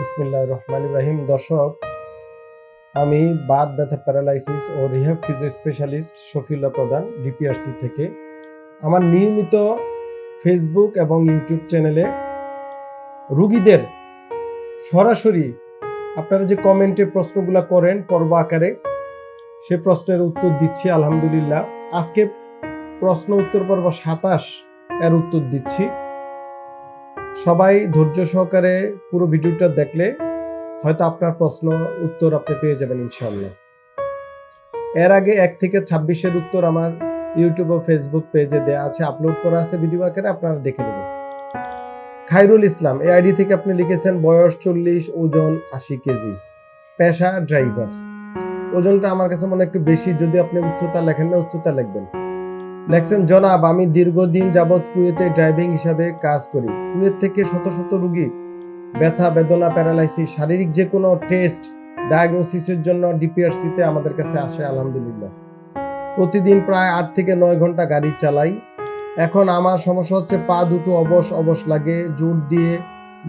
বিসমিল্লাহ রহমান ইব্রাহিম দর্শক, আমি বাদ ব্যথা প্যারালাইসিস ও rehab physio specialist Shafiullah Pradhan, DPRC থেকে। আমার নিয়মিত ফেসবুক এবং ইউটিউব চ্যানেলে রুগীদের সরাসরি আপনারা যে কমেন্টে প্রশ্নগুলো করেন পর্ব আকারে, সে প্রশ্নের উত্তর দিচ্ছি, আলহামদুলিল্লাহ। আজকে প্রশ্ন উত্তর পর্ব সাতাশ, এর উত্তর দিচ্ছি। সবাই ধৈর্য সহকারে পুরো ভিডিওটা দেখলে হয়তো আপনার প্রশ্ন উত্তর আপনি পেয়ে যাবেন ইনশাআল্লাহ। এর আগে এক থেকে ছাব্বিশের উত্তর আমার ইউটিউব ও ফেসবুক পেজে দেওয়া আছে আপলোড করা আছে ভিডিও আকারে, আপনারা দেখে নেবেন। খাইরুল ইসলাম, এই আইডি থেকে আপনি লিখেছেন, বয়স চল্লিশ, ওজন আশি কেজি, পেশা ড্রাইভার ওজনটা আমার কাছে মনে একটু বেশি, যদি আপনি উচ্চতা লেখেন না, উচ্চতা লিখবেন। লেখছেন, জনাব, আমি দীর্ঘদিন যাবৎ কুয়েতে ড্রাইভিং হিসাবে কাজ করি। কুয়েত থেকে শত শত রুগী, ব্যথা, বেদনা, প্যারালাইসিস, শারীরিক যে কোনো টেস্ট, ডায়াগনোসিসের জন্য ডিপিআরসিতে আমাদের কাছে আসে আলহামদুলিল্লাহ। প্রতিদিন প্রায় আট থেকে নয় ঘণ্টা গাড়ি চালাই। এখন আমার সমস্যা হচ্ছে পা দুটো অবশ অবশ লাগে, জোর দিয়ে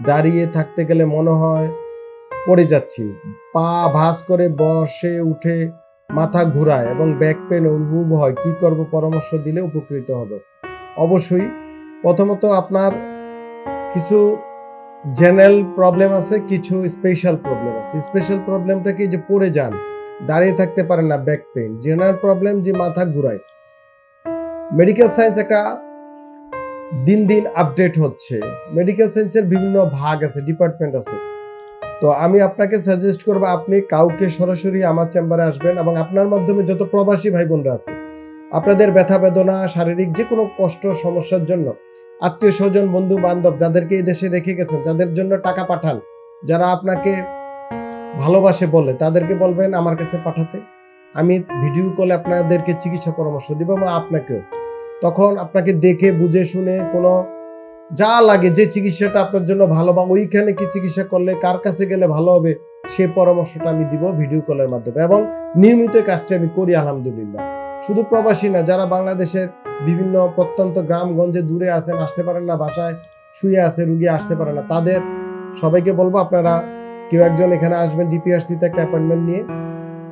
দাঁড়িয়ে থাকতে গেলে মনে হয় পড়ে যাচ্ছি। পা ভাঁজ করে বসে উঠে মাথা ঘোরায় এবং ব্যাক পেন অনুভব হয় কি করব পরামর্শ দিলে উপকৃত হবে? অবশ্যই, প্রথমত আপনার কিছু জেনারেল প্রবলেম আছে, কিছু স্পেশাল প্রবলেম আছে। স্পেশাল প্রবলেমটা কি? যে পড়ে যান, দাঁড়িয়ে থাকতে পারেন না ব্যাক পেন জেনারেল প্রবলেম যে মাথা ঘুরায়। মেডিকেল সায়েন্স একটা দিন দিন আপডেট হচ্ছে। মেডিকেল সায়েন্সের বিভিন্ন ভাগ আছে ডিপার্টমেন্ট আছে। তো আমি আপনাকে সাজেস্ট করব, আপনি কাউকে সরাসরি আমার চেম্বারে আসবেন এবং আপনার মাধ্যমে যত প্রবাসী ভাই বোনরা আছে, আপনাদের ব্যথা বেদনা, শারীরিক যে কোনো কষ্ট, সমস্যার জন্য, আত্মীয় স্বজন, বন্ধু বান্ধব যাদেরকে এই দেশে রেখে গেছেন, যাদের জন্য টাকা পাঠান, যারা আপনাকে ভালোবাসে বলে, তাদেরকে বলবেন আমার কাছে পাঠাতে। আমি ভিডিও কলে আপনাদেরকে চিকিৎসা পরামর্শ দিব এবং আপনাকেও। তখন আপনাকে দেখে, বুঝে, শুনে কোনো যা লাগে যে চিকিৎসাটা আপনার জন্য ভালো, বা ওইখানে কি চিকিৎসা করলে, কার কাছে গেলে ভালো হবে সেই পরামর্শটা আমি দিব ভিডিও কলের মাধ্যমে। এবং নিয়মিত কাজটি আমি করি, আলহামদুলিল্লাহ। শুধু প্রবাসী না, যারা বাংলাদেশের বিভিন্ন প্রত্যন্ত গ্রামগঞ্জে দূরে আছেন, আসতে পারেন না বাসায়, শুয়ে আছে, রুগী আসতে পারে না, তাদের সবাইকে বলব আপনারা কেউ একজন এখানে আসবেন, ডিপিআরসিতে একটা অ্যাপয়েন্টমেন্ট নিয়ে,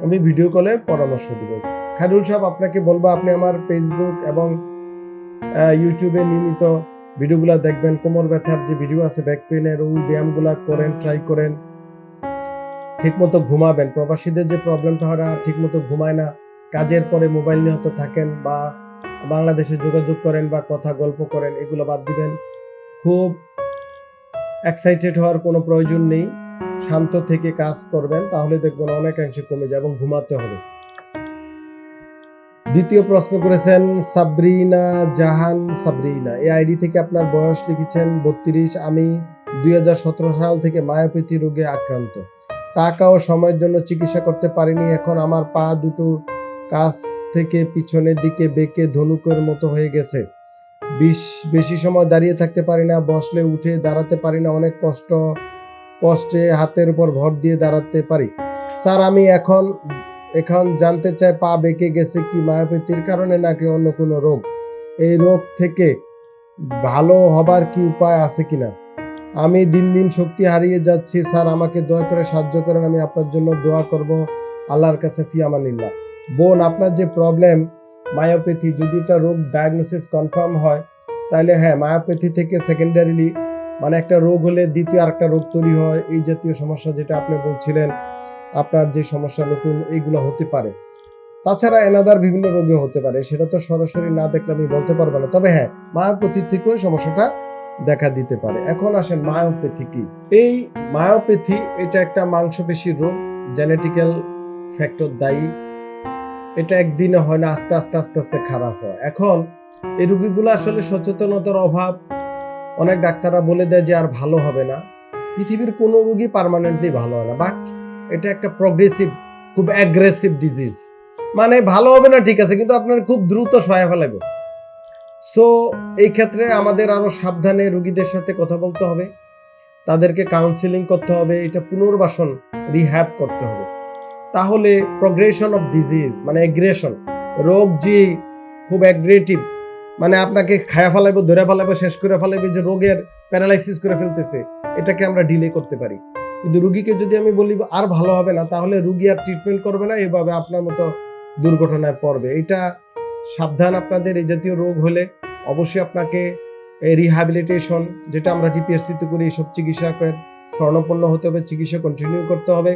আমি ভিডিও কলে পরামর্শ দেবো। খায়রুল সাহেব, আপনাকে বলব, আপনি আমার ফেসবুক এবং ইউটিউবে নিয়মিত ভিডিওগুলো দেখবেন, কোমর ব্যথার যে ভিডিও আছে ব্যাক পেনের ওই ব্যায়ামগুলো করেন ট্রাই করেন। ঠিকমতো ঘুমাবেন। প্রবাসীদের যে প্রবলেমটা হয় না ঠিকমতো ঘুমায় না। কাজের পরে মোবাইল নিহত থাকেন বা বাংলাদেশে যোগাযোগ করেন বা কথা গল্প করেন, এগুলো বাদ দিবেন। খুব এক্সাইটেড হওয়ার কোনো প্রয়োজন নেই। শান্ত থেকে কাজ করবেন, তাহলে দেখবেন অনেকাংশে কমে যায় এবং ঘুমাতে হবে। দ্বিতীয় প্রশ্ন করেছেন, সাবরিনা জাহান, সাবরিনা। এই আইডি থেকে আপনার বয়স লিখেছেন বত্রিশ, আমি দুই হাজার সতেরো সাল থেকে মায়োপ্যাথি রোগে আক্রান্ত। টাকা ও সময়ের জন্য চিকিৎসা করতে পারিনি, এখন আমার পা দুটো কাছ থেকে পিছনের দিকে বেঁকে ধনুকের মতো হয়ে গেছে। বিশ, বেশি সময় দাঁড়িয়ে থাকতে পারি না, বসলে উঠে দাঁড়াতে পারি না, অনেক কষ্ট, কষ্টে হাতের উপর ভর দিয়ে দাঁড়াতে পারি। স্যার, আমি এখন এখন জানতে চাই পা বেঁকে গেছে কি মায়োপ্যাথির কারণে নাকি অন্য কোনো রোগ? এই রোগ থেকে ভালো হবার কি উপায় আছে কিনা আমি দিন দিন শক্তি হারিয়ে যাচ্ছি, স্যার, আমাকে দয়া করে সাহায্য করেন, আমি আপনার জন্য দোয়া করব। আল্লাহর কাছে ফিয়ামানিল্লাহ বোন, আপনার যে প্রবলেম মায়োপ্যাথি যদি এটা রোগ ডায়াগনোসিস কনফার্ম হয় তাহলে হ্যাঁ মায়োপ্যাথি থেকে সেকেন্ডারিলি মানে একটা রোগ হলে দ্বিতীয় আরেকটা রোগ তৈরি হয়। এই জাতীয় সমস্যা যেটা আপনি বলছিলেন আপনার যে সমস্যা নতুন এইগুলো হতে পারে। তাছাড়া এনাদার বিভিন্ন রোগে হতে পারে, সেটা তো সরাসরি না দেখলে আমি বলতে পারব না। তবে হ্যাঁ মায়োপ্যাথি থেকেও সমস্যাটা দেখা দিতে পারে। এখন আসেন মায়োপ্যাথি কি? এই মায়োপ্যাথি এটা একটা মাংসপেশি রোগ জেনেটিক্যাল ফ্যাক্টর দায়ী। এটা একদিনে হয় না, আস্তে আস্তে আস্তে আস্তে খারাপ হয়। এখন এই রোগীগুলো আসলে সচেতনতার অভাব। অনেক ডাক্তাররা বলে দেয় যে আর ভালো হবে না। পৃথিবীর কোনো রোগী পার্মানেন্টলি ভালো হয় না। বাট এটা একটা প্রগ্রেসিভ খুব অ্যাগ্রেসিভ ডিজিজ মানে ভালো হবে না, ঠিক আছে, কিন্তু আপনার খুব দ্রুত সহায় ফেলাবে সো এই ক্ষেত্রে আমাদের আরও সাবধানে রুগীদের সাথে কথা বলতে হবে। তাদেরকে কাউন্সিলিং করতে হবে, এটা পুনর্বাসন রিহ্যাব করতে হবে। তাহলে প্রগ্রেশন অফ ডিজিজ মানে এগ্রেশন রোগ যে খুব অ্যাগ্রেটিভ মানে আপনাকে খায়া ফেলাইব, ধরে ফেলাইব, শেষ করে ফেলাইব যে রোগের প্যারালাইসিস করে ফেলতেছে, এটাকে আমরা ডিলে করতে পারি। কিন্তু রুগীকে যদি আমি বলি আর ভালো হবে না, তাহলে রুগী আর ট্রিটমেন্ট করবে না, এভাবে আপনার মতো দুর্ঘটনায় পড়বে। এটা সাবধান আপনাদের, এই জাতীয় রোগ হলে অবশ্যই আপনাকে রিহ্যাবিলিটেশন যেটা আমরা ডিপিএসসিতে করি এইসব চিকিৎসকের স্বর্ণপন্ন হতে হবে, চিকিৎসা কন্টিনিউ করতে হবে।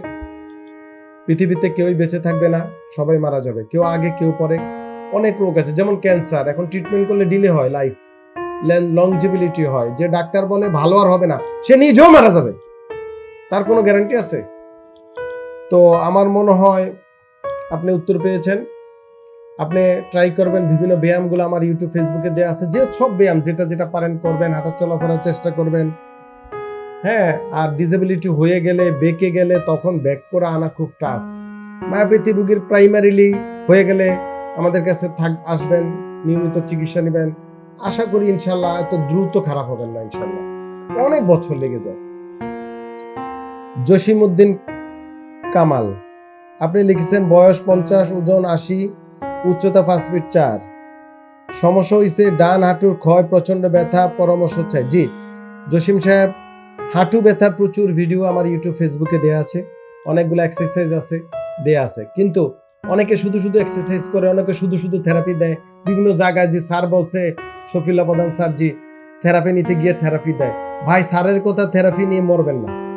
পৃথিবীতে কেউই বেঁচে থাকবে না, সবাই মারা যাবে। কেউ আগে, কেউ পরে অনেক রোগ আছে, যেমন ক্যান্সার এখন ট্রিটমেন্ট করলে ডিলে হয় লাইফ লংজিবিলিটি হয়। যে ডাক্তার বলে ভালো আর হবে না, সে নিজেও মারা যাবে। তার কোনো গ্যারান্টি আছে? তো আমার মনে হয় আপনি উত্তর পেয়েছেন। আপনি ট্রাই করবেন, বিভিন্ন ব্যায়ামগুলো আমার ইউটিউব ফেসবুকে দেওয়া আছে। যে সব ব্যায়াম, যেটা যেটা পারেন করবেন হাঁটা চলাফেরার চেষ্টা করবেন। হ্যাঁ আর ডিসেবিলিটি হয়ে গেলে, বেঁকে গেলে তখন ব্যাক করে আনা খুব টাফ মায়াপেথি রুগীর প্রাইমারিলি হয়ে গেলে আমাদের কাছে থাক, আসবেন, নিয়মিত চিকিৎসা নেবেন। আশা করি ইনশাল্লাহ এত দ্রুত খারাপ হবেন না ইনশাল্লাহ। অনেক বছর লেগে যায়। জসিমউদ্দিন কামাল। আপনি লিখেছেন, বয়স পঞ্চাশ, ওজন আশি, উচ্চতা পাঁচ ফিট চার। সমস্যা হয়েছে ডান হাঁটুর ক্ষয় প্রচণ্ড ব্যথা, পরামর্শ চাই। জি, জসিম সাহেব, হাঁটু ব্যথার প্রচুর ভিডিও আমার ইউটিউব, ফেসবুকে দেওয়া আছে। অনেকগুলো এক্সারসাইজ আছে, দেয়া আছে। কিন্তু অনেকে শুধু শুধু এক্সারসাইজ করে, অনেকে শুধু শুধু থেরাপি দেয়। বিভিন্ন জায়গায় যে স্যার বলছে শফিল্লা প্রধান স্যার জি থেরাপি নিতে গিয়ে থেরাপি দেয়। ভাই, স্যারের কথা থেরাপি নিয়ে মরবেন না।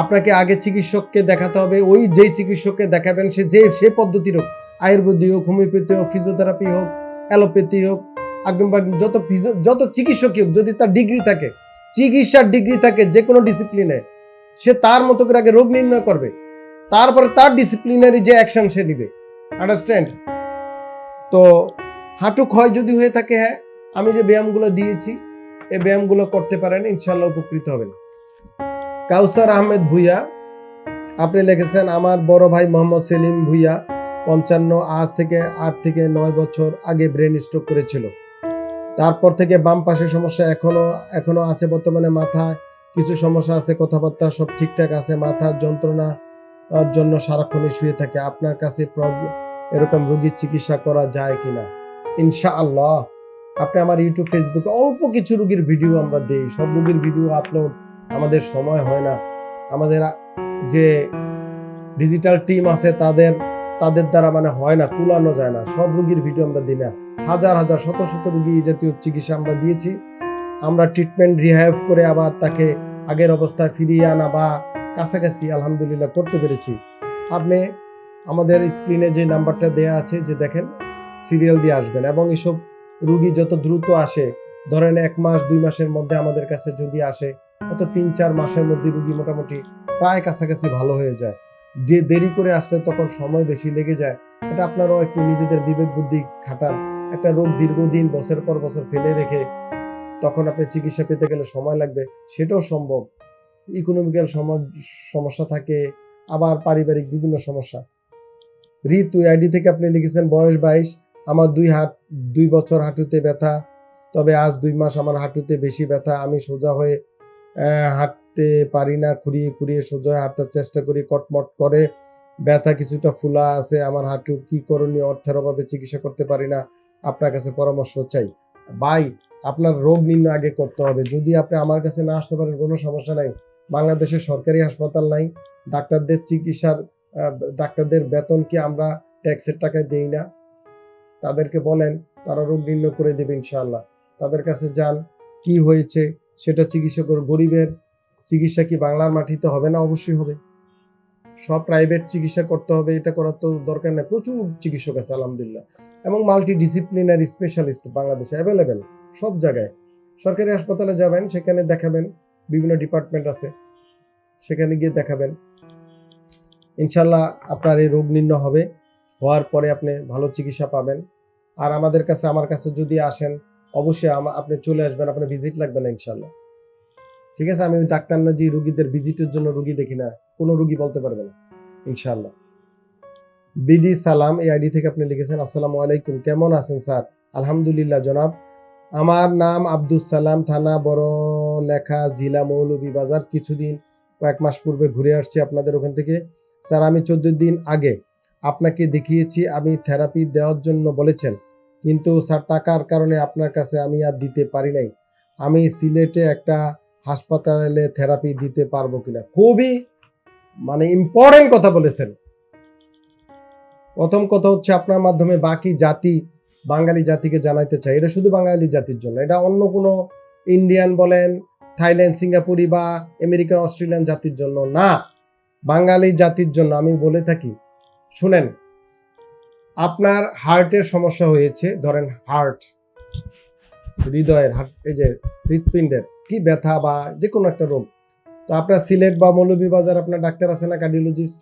আপনাকে আগে চিকিৎসককে দেখাতে হবে। ওই যেই চিকিৎসককে দেখাবেন, সে যে, সে পদ্ধতির হোক আয়ুর্বেদিক হোক, হোমিওপ্যাথি হোক, ফিজিওথেরাপি হোক, অ্যালোপ্যাথি হোক একদম যত যত চিকিৎসকই হোক, যদি তার ডিগ্রি থাকে, চিকিৎসার ডিগ্রি থাকে যে কোনো ডিসিপ্লিনে সে তার মতো করে আগে রোগ নির্ণয় করবে। তারপরে তার ডিসিপ্লিনারি যে অ্যাকশন সে নিবে। আন্ডারস্ট্যান্ড তো হাঁটু ক্ষয় যদি হয়ে থাকে হ্যাঁ আমি যে ব্যায়ামগুলো দিয়েছি, এই ব্যায়ামগুলো করতে পারেন ইনশাল্লাহ উপকৃত হবেন। কাউসার আহমেদ ভুইয়া। আপনি লিখেছেন, আমার বড় ভাই মোহাম্মদ সেলিম ভুইয়া পঞ্চান্ন, আজ থেকে আট থেকে নয় বছর আগে ব্রেন স্ট্রোক করেছিল। তারপর থেকে বাম পাশের সমস্যা এখনও এখনও আছে বর্তমানে। মাথায় কিছু সমস্যা আছে, কথাবার্তা সব ঠিকঠাক আছে। মাথার যন্ত্রণা জন্য সারাক্ষণই শুয়ে থাকে। আপনার কাছে এরকম রোগীর চিকিৎসা করা যায় কিনা ইনশা আল্লাহ আপনি আমার ইউটিউব, ফেসবুকে অল্প কিছু রোগীর ভিডিও আমরা দেই। সব রোগীর ভিডিও আপলোড আমাদের সময় হয় না। আমাদের যে ডিজিটাল টিম আছে তাদের তাদের দ্বারা মানে হয় না, কুলানো যায় না। সব রুগীর ভিডিও আমরা দিই না। হাজার হাজার, শত শত রুগী জাতীয় চিকিৎসা আমরা দিয়েছি। আমরা ট্রিটমেন্ট রিহাইভ করে আবার তাকে আগের অবস্থায় ফিরিয়ে আনা বা কাছাকাছি আলহামদুলিল্লাহ করতে পেরেছি। আপনি আমাদের স্ক্রিনে যে নাম্বারটা দেয়া আছে, যে দেখেন সিরিয়াল দিয়ে আসবেন এবং এসব রুগী যত দ্রুত আসে, ধরেন এক মাস, দুই মাসের মধ্যে আমাদের কাছে যদি আসে অত তিন, চার মাসের মধ্যে রুগী মোটামুটি প্রায় কাছাকাছি ভালো হয়ে যায়। যে দেরি করে আসলে তখন সময় বেশি লেগে যায়, এটা আপনারাও একটু নিজেদের বিবেক বুদ্ধি খাটান। একটা রোগ দীর্ঘদিন, বছর পর বছর ফেলে রেখে তখন আপনি চিকিৎসা পেতে গেলে সময় লাগবে, সেটাও সম্ভব। ইকোনমিক্যাল সমস্যা থাকে, আবার পারিবারিক বিভিন্ন সমস্যা। ঋতু আইডি থেকে আপনি লিখেছেন বয়স বাইশ, আমার দুই হাত, দুই বছর হাঁটুতে ব্যথা, তবে আজ দুই মাস আমার হাঁটুতে বেশি ব্যথা, আমি সোজা হয়ে হাঁটতে পারি না, খুঁড়িয়ে খুঁড়িয়ে সোজা হাঁটার চেষ্টা করি, কটমট করে। ব্যথা কিছুটা ফুলা আছে আমার হাঁটু, কি করণীয়? অর্থের অভাবে চিকিৎসা করতে পারি না। আপনার কাছে পরামর্শ চাই। ভাই, আপনার রোগ নির্ণয় আগে করতে হবে। যদি আপনি আমার কাছে না আসতে পারেন, কোনো সমস্যা নাই। বাংলাদেশে সরকারি হাসপাতাল নাই। ডাক্তারদের চিকিৎসার ডাক্তারদের বেতন কি আমরা ট্যাক্সের টাকায় দেই না? তাদেরকে বলেন, তারা রোগ নির্ণয় করে দেবে ইনশাআল্লাহ। তাদের কাছে যান, কি হয়েছে? সেটা চিকিৎসা করে গরিবের চিকিৎসা কি বাংলার মাটিতে হবে না? অবশ্যই হবে। সব প্রাইভেট চিকিৎসা করতে হবে, এটা করার তো দরকার নেই। প্রচুর চিকিৎসক আছে, আলহামদুলিল্লাহ। এবং মাল্টি ডিসিপ্লিনারি স্পেশালিস্ট বাংলাদেশে অ্যাভেলেবেল সব জায়গায়। সরকারি হাসপাতালে যাবেন, সেখানে দেখাবেন, বিভিন্ন ডিপার্টমেন্ট আছে। সেখানে গিয়ে দেখাবেন। ইনশাল্লাহ আপনার এই রোগ নির্ণয় হবে, হওয়ার পরে আপনি ভালো চিকিৎসা পাবেন। আর আমাদের কাছে, আমার কাছে যদি আসেন অবশ্যই আপনি চলে আসবেন, আপনার ভিজিট লাগবে না ইনশাল্লাহ ঠিক আছে? আমি ওই ডাক্তার না যে রুগীদের ভিজিটের জন্য রুগী দেখি না, কোনো রুগী বলতে পারবে না ইনশাল্লাহ বিডি সালাম, এই আইডি থেকে আপনি লিখেছেন, আসসালামু আলাইকুম, কেমন আছেন স্যার? আলহামদুলিল্লাহ, জনাব। আমার নাম আব্দুল সালাম, থানা বড় লেখা জিলা মৌলভী বাজার। কিছুদিন, কয়েক মাস পূর্বে ঘুরে আসছি আপনাদের ওখান থেকে। স্যার, আমি চোদ্দ দিন আগে আপনাকে দেখিয়েছি, আমি থেরাপি দেওয়ার জন্য বলেছেন। কিন্তু স্যার, টাকার কারণে আপনার কাছে আমি আর দিতে পারি নাই। আমি সিলেটে একটা হাসপাতালে থেরাপি দিতে পারব কিনা? খুবই মানে ইম্পর্টেন্ট কথা বলেছেন। প্রথম কথা হচ্ছে আপনার মাধ্যমে বাকি জাতি, বাঙালি জাতিকে জানাইতে চাই। এটা শুধু বাঙালি জাতির জন্য, এটা অন্য কোনো ইন্ডিয়ান বলেন থাইল্যান্ড সিঙ্গাপুরি বা আমেরিকান অস্ট্রেলিয়ান জাতির জন্য না। বাঙালি জাতির জন্য আমি বলে থাকি। শুনেন আপনার হার্টের সমস্যা হয়েছে, ধরেন হার্ট, হৃদয়ের হার্ট এই যে হৃৎপিণ্ডের কি ব্যথা বা যে কোনো একটা রোগ, তো আপনার সিলেট বা মৌলভীবাজার আপনার ডাক্তার আছে না কার্ডিওলজিস্ট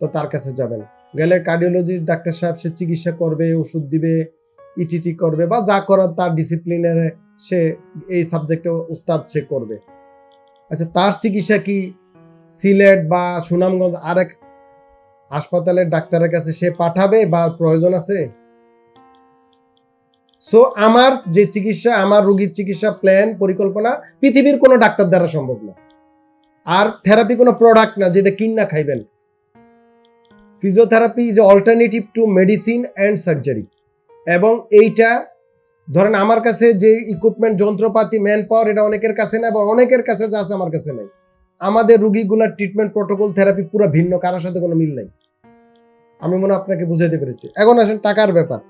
তো তার কাছে যাবেন। গেলে কার্ডিওলজিস্ট ডাক্তার সাহেব সে চিকিৎসা করবে, ওষুধ দিবে ইটিটি করবে বা যা করার তার ডিসিপ্লিনের সে এই সাবজেক্টে উস্তাদ সে করবে। আচ্ছা তার চিকিৎসা কি সিলেট বা সুনামগঞ্জ আরেক হাসপাতালের ডাক্তারের কাছে সে পাঠাবে বা প্রয়োজন আছে? সো আমার যে চিকিৎসা, আমার রুগীর চিকিৎসা প্ল্যান পরিকল্পনা, পৃথিবীর কোনো ডাক্তার দ্বারা সম্ভব না। আর থেরাপি কোনো প্রোডাক্ট না যেটা কিনা খাইবেন। Physiotherapy is alternative to medicine and surgery এবং এইটা, ধরেন আমার কাছে যে ইকুইপমেন্ট যন্ত্রপাতি ম্যান পাওয়ার এটা অনেকের কাছে না এবং অনেকের কাছে যা আছে আমার কাছে নেই। আমাদের রুগীগুলার ট্রিটমেন্ট প্রোটোকল থেরাপি পুরো ভিন্ন, কারোর সাথে কোনো মিল নেই। আমি মনে আপনাকে বুঝাইতে পেরেছি। এখন আসেন টাকার ব্যাপার।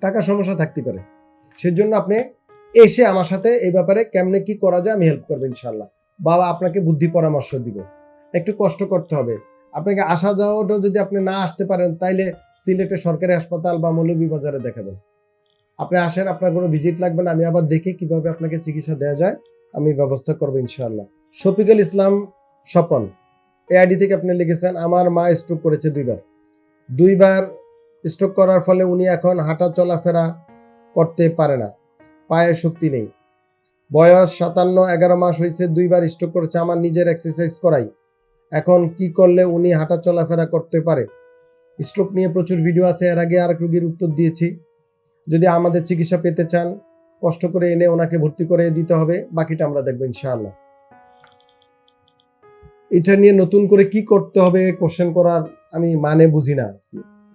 টাকার সমস্যা থাকতে পারে। সেজন্য আপনি এসে আমার সাথে এই ব্যাপারে কেমনে কি করা যায় আমি হেল্প করব ইনশাল্লাহ বাবা আপনাকে বুদ্ধি পরামর্শ দিব। একটু কষ্ট করতে হবে। আপনাকে আসা যাওয়াটা যদি আপনি না আসতে পারেন, তাইলে সিলেটে সরকারি হাসপাতাল বা মৌলভীবাজারে দেখাবেন। আপনি আসেন, আপনার কোনো ভিজিট লাগবে না, আমি আবার দেখে কীভাবে আপনাকে চিকিৎসা দেওয়া যায়, আমি ব্যবস্থা করব ইনশাল্লাহ শফিকুল ইসলাম স্বপন এআইডি থেকে আপনি লিখেছেন, আমার মা স্ট্রোক করেছে দুইবার। দুইবার স্ট্রোক করার ফলে উনি এখন হাঁটা চলাফেরা করতে পারে না। পায়ে শক্তি নেই। বয়স সাতান্ন, এগারো মাস হয়েছে, দুইবার স্ট্রোক করেছে, আমার নিজের এক্সারসাইজ করাই। এখন কি করলে উনি হাঁটা চলাফেরা করতে পারে? স্ট্রোক নিয়ে প্রচুর ভিডিও আছে, এর আগে আর রোগীর উত্তর দিয়েছি। যদি আমাদের চিকিৎসা পেতে চান, কষ্ট করে এনে ওনাকে ভর্তি করে দিতে হবে, বাকিটা আমরা দেখব ইনশাআল্লাহ। এটা নিয়ে নতুন করে কি করতে হবে কোশ্চেন করার আমি মানে বুঝি না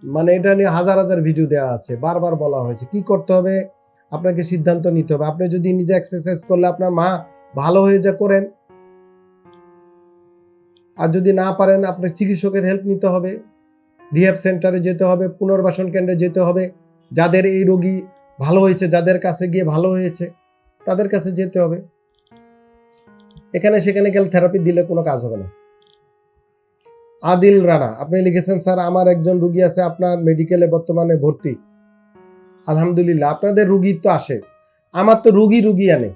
মানে এটা নিয়ে হাজার হাজার ভিডিও দেওয়া আছে, বারবার বলা হয়েছে। কি করতে হবে? আপনাকে সিদ্ধান্ত নিতে হবে। আপনি যদি নিজে এক্সারসাইজ করলে আপনার মা ভালো হয়ে যা করেন। আর যদি না পারেন আপনার চিকিৎসকের হেল্প নিতে হবে। রিহ্যাব সেন্টারে যেতে হবে, পুনর্বাসন কেন্দ্রে যেতে হবে। যাদের এই রোগী ভালো হয়েছে, যাদের কাছে গিয়ে ভালো হয়েছে, তাদের কাছে যেতে হবে। এখানে সেখানে গেলে থেরাপি দিলে কোনো কাজ হবে না। আদিল রানা। আপনি লিখেছেন, স্যার, আমার একজন রুগী আছে, আপনার মেডিকেলে বর্তমানে ভর্তি। আলহামদুলিল্লাহ, আপনাদের রুগী তো আসে। আমার তো রুগী রুগী আনে।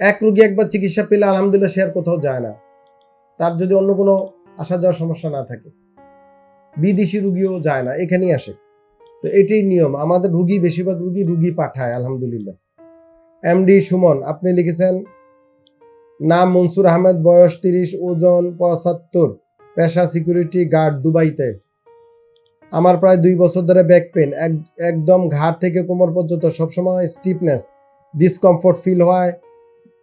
এক রুগী একবার চিকিৎসা পেলে আলহামদুলিল্লাহ সে আর কোথাও যায় না। তার যদি অন্য কোনো আসা যাওয়ার সমস্যা না থাকে। বিদেশি রুগীও যায় না, এখানেই আসে। তো এটাই নিয়ম, আমাদের রুগী, বেশিরভাগ রুগী রুগী পাঠায়, আলহামদুলিল্লাহ। এমডি সুমন, আপনি লিখেছেন, নাম মনসুর আহমেদ, বয়স তিরিশ, ওজন পঁচাত্তর। পেশা সিকিউরিটি গার্ড দুবাইতে। আমার প্রায় দুই বছর ধরে ব্যাক পেন একদম ঘাট থেকে কোমর পর্যন্ত সবসময় স্টিফনেস ডিসকমফোর্ট ফিল হয়,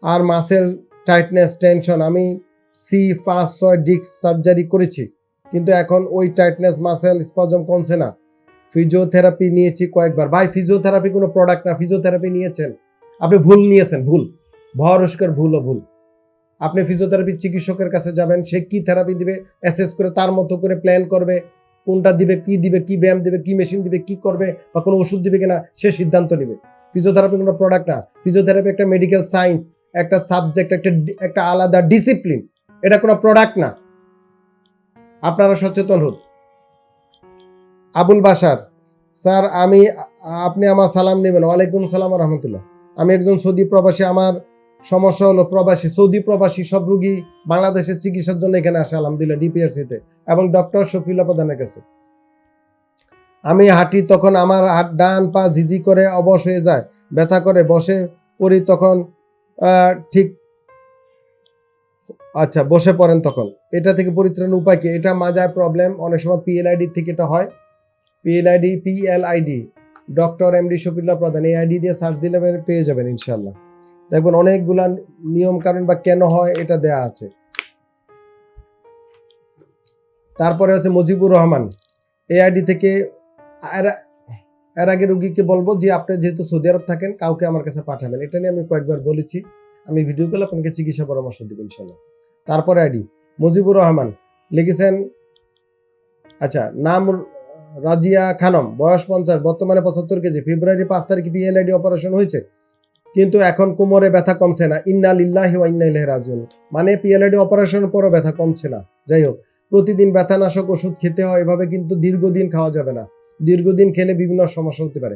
আর মাসেল টাইটনেস টেনশন আমি সি পাঁচ, ছয় ডিস্ক সার্জারি করেছি, কিন্তু এখন ওই টাইটনেস মাসেল স্পাজম কমছে না। ফিজিওথেরাপি নিয়েছি কয়েকবার। ভাই ফিজিওথেরাপি কোনো প্রোডাক্ট না ফিজিওথেরাপি নিয়েছেন? আপনি ভুল নিয়েছেন, ভুল। ভরস্কর ভুল ও ভুল। আপনি ফিজিওথেরাপি চিকিৎসকের কাছে যাবেন, সে কি থেরাপি দিবে অ্যাসেস করে তার মতো করে প্ল্যান করবে, কোনটা দিবে, কি দিবে, কি ব্যায়াম দিবে, কি মেশিন দিবে, কি করবে বা কোনো ওষুধ দিবে কিনা, সে সিদ্ধান্ত নেবে। ফিজিওথেরাপি কোনো প্রোডাক্ট না। ফিজিওথেরাপি একটা মেডিকেল সায়েন্স একটা সাবজেক্ট একটা একটা আলাদা ডিসিপ্লিন এটা কোনো প্রোডাক্ট না। আপনারা সচেতন হন। আবুল বাসার স্যার, আমি, আপনি আমার সালাম নেবেন। ওয়ালাইকুম সালাম রহমতুল্লাহ। আমি একজন সৌদি প্রবাসী, আমার সমস্যা হলো প্রবাসী, সৌদি প্রবাসী, সব রুগী বাংলাদেশের চিকিৎসার জন্য এখানে আসে, আলহামদুলিল্লাহ ডিপিআরসিতে এবং ডক্টর শফিউল্লাহ প্রধানের কাছে। আমি হাঁটি তখন আমার ডান পা ঝিঝি করে অবশ হয়ে যায়, ব্যথা করে, বসে পড়ি তখন ঠিক আচ্ছা বসে পড়েন তখন। এটা থেকে পরিত্রাণ উপায় কি? এটা মাজায় প্রবলেম অনেক সময় পিএলআইডি থেকে এটা হয়। PLID PLID doctor MD Shafiullah Pradhan, এই আইডি দিয়ে সার্চ দিলে পেয়ে যাবেন ইনশাল্লাহ দেখবেন অনেকগুলা নিয়ম কারণ বা কেন হয় এটা দেয়া আছে। তারপরে হচ্ছে মুজিবুর রহমান এই আইডি থেকে এর আগে রুগীকে বলব যে আপনি যেহেতু সৌদি আরব থাকেন, কাউকে আমার কাছে পাঠাবেন। এটা নিয়ে আমি কয়েকবার বলেছি। আমি ভিডিও কলে আপনাকে চিকিৎসা পরামর্শ দিব ইনশাল্লাহ তারপরে আইডি, মুজিবুর রহমান লিখেছেন আচ্ছা নাম রাজিয়া খানম, বয়স পঞ্চাশ, বর্তমানে পঁচাত্তর কেজি, ফেব্রুয়ারি পাঁচ তারিখে পিএলআইডি অপারেশন হয়েছে। কিন্তু এখন কোমরে ব্যথা কমছে না। ইন্না লিল্লাহি ওয়া ইন্না মানে পিএলআইডি অপারেশনের পরও ব্যথা কমছে না। যাই হোক, প্রতিদিন ব্যথানাশক ওষুধ খেতে হয় এভাবে কিন্তু দীর্ঘদিন খাওয়া যাবে না। দীর্ঘদিন খেলে বিভিন্ন সমস্যা হতে পারে।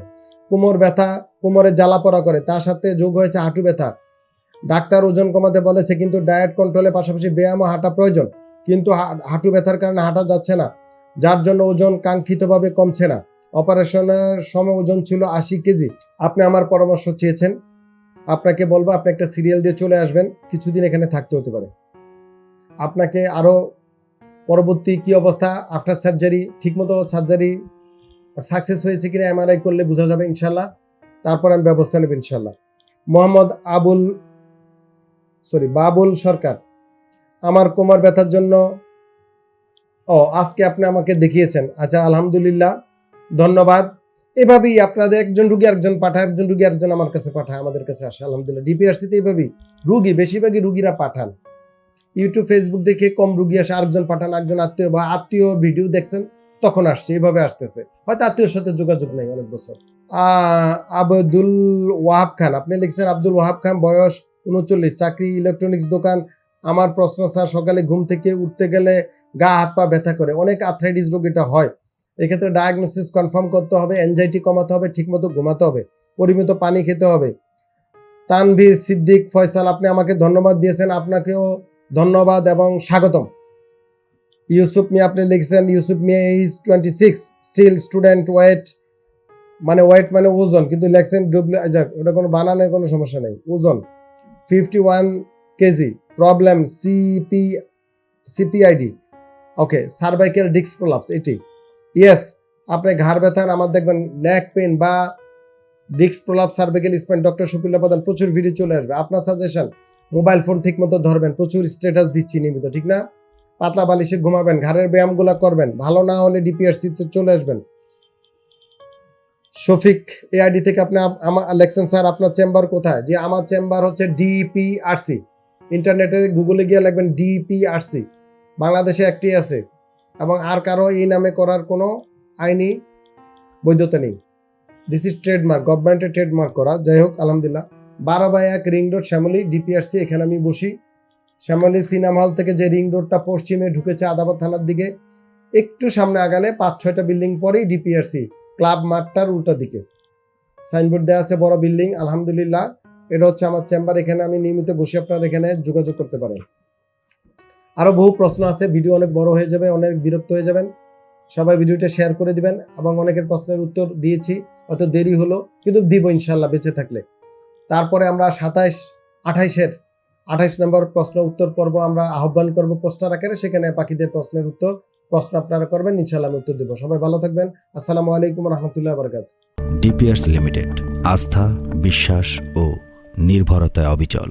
কোমর ব্যথা, কোমরে জ্বালা পড়া করে, তার সাথে যোগ হয়েছে হাঁটু ব্যথা। ডাক্তার ওজন কমাতে বলেছে কিন্তু ডায়েট কন্ট্রোলের পাশাপাশি ব্যায়াম ও হাঁটা প্রয়োজন। কিন্তু হাঁটু ব্যথার কারণে হাঁটা যাচ্ছে না। যার জন্য ওজন কাঙ্ক্ষিতভাবে কমছে না। অপারেশনের সময় ওজন ছিল আশি কেজি। আপনি আমার পরামর্শ চেয়েছেন? আপনাকে বলব, আপনি একটা সিরিয়াল দিয়ে চলে আসবেন, কিছুদিন এখানে থাকতে হতে পারে। আপনাকে আরও পরবর্তী কি অবস্থা? আফটার সার্জারি ঠিকমতো সার্জারি সাকসেস হয়েছে কিনা এমআরআই করলে বোঝা যাবে ইনশাল্লাহ তারপর আমি ব্যবস্থা নেব ইনশাল্লাহ মোহাম্মদ আবুল সরি বাবুল সরকার, আমার কোমর ব্যথার জন্য, ও, আজকে আপনি আমাকে দেখিয়েছেন। আচ্ছা আলহামদুলিল্লাহ, ধন্যবাদ। এভাবেই আপনাদের একজন রুগী একজন পাঠায় একজন রুগী একজন আমার কাছে পাঠায়, আমাদের কাছে আসে, আলহামদুলিল্লাহ। ডিপিআরসিতে এইভাবেই রুগী, বেশিরভাগই রুগীরা পাঠান। ইউটিউব ফেসবুক দেখে কম রুগী আসে, আরেকজন পাঠান একজন আত্মীয় বা আত্মীয় ভিডিও দেখছেন, তখন আসছে এইভাবে আসতেছে। হয়তো আত্মীয়র সাথে যোগাযোগ নেই অনেক বছর। আবদুল ওয়াহাব খান, আপনি লিখছেন, আব্দুল ওয়াহাব খান, বয়স উনচল্লিশ, চাকরি ইলেকট্রনিক্স দোকান। আমার প্রশ্ন, স্যার, সকালে ঘুম থেকে উঠতে গেলে গা, হাত, পা ব্যথা করে। অনেক আর্থ্রাইটিস রোগ এটা হয়। এক্ষেত্রে ডায়াগনোসিস কনফার্ম করতে হবে অ্যাংজাইটি কমাতে হবে, ঠিকমতো ঘুমাতে হবে, পরিমিত পানি খেতে হবে। তানভীর সিদ্দিক ফয়সাল, আপনি আমাকে ধন্যবাদ দিয়েছেন, আপনাকেও ধন্যবাদ এবং স্বাগতম। ইউসুফ মিয়া, আপনি লিখছেন, Yusuf Mia is twenty six still student weight মানে ওয়েট মানে ওজন, কিন্তু লেখছেন ডব্লিউ যাক ওটা কোনো বানানোর কোনো সমস্যা নেই, ওজন fifty one KG problem CP CPID okay cervical disc prolapse এটি ইয়েস আপনি ঘাড় ব্যথার আমার দেখবেন ন্যাক পেন বা disc prolapse cervical spine doctor সুপিল্লা Pradhan, প্রচুর ভিডিও চলে আসবে। আপনার সাজেশন মোবাইল ফোন ঠিক মতো ধরবেন, প্রচুর স্ট্যাটাস দিচ্ছি নিয়মিত, ঠিক না? পাতলা বালিশে ঘুমাবেন, ঘাড়ের ব্যায়ামগুলো করবেন, ভালো না হলে ডিপিআরসি তে চলে আসবেন। শফিক এআইডি থেকে আপনি আমার লেখছেন স্যার, আপনার চেম্বার কোথায়? যে আমার চেম্বার হচ্ছে ডিপিআরসি ইন্টারনেটে গুগলে গিয়ে লিখবেন ডিপিআরসি বাংলাদেশে একটি আছে। এবং আর কারও এই নামে করার কোনো আইনি বৈধতা নেই। দিস ইজ ট্রেডমার্ক গভর্নমেন্টের ট্রেডমার্ক করা। যাই হোক, আলহামদুলিল্লাহ। বারো বাই এক রিং রোড শ্যামলী ডিপিআরসি এখানে আমি বসি। শ্যামলী সিনেমা হল থেকে যে রিং রোডটা পশ্চিমে ঢুকেছে আদাবাদ থানার দিকে, একটু সামনে আগালে পাঁচ ছয়টা বিল্ডিং পরেই ডিপিআরসি ক্লাব মাঠটার উল্টা দিকে। সাইনবোর্ড দেওয়া আছে, বড় বিল্ডিং আলহামদুলিল্লাহ। এটা হচ্ছে আমার চেম্বার এখানে আমি নিয়মিত বসে আপনার এখানে যোগাযোগ করতে পারেন। আরও বহু প্রশ্ন আছে ভিডিও অনেক বড় হয়ে যাবে, অনেক বিরক্ত হয়ে যাবেন। সবাই ভিডিওটা শেয়ার করে দিবেন, এবং অনেকের প্রশ্নের উত্তর দিয়েছি, অত দেরি হলো, কিন্তু দিব ইনশাল্লাহ বেঁচে থাকলে। তারপরে আমরা সাতাইশ, আঠাইশের, আঠাইশ নম্বর প্রশ্ন উত্তর পর্ব আমরা আহ্বান করব পোস্টার আকারে, সেখানে পাখিদের প্রশ্নের উত্তর, প্রশ্ন আপনারা করবেন ইনশাল্লাহ আমি উত্তর দেবো। সবাই ভালো থাকবেন, আসসালামু আলাইকুম রহমতুল্লাহ বরকাত ডিপিয়ার্স লিমিটেড, আস্থা, বিশ্বাস ও নির্ভরতায় অবিচল।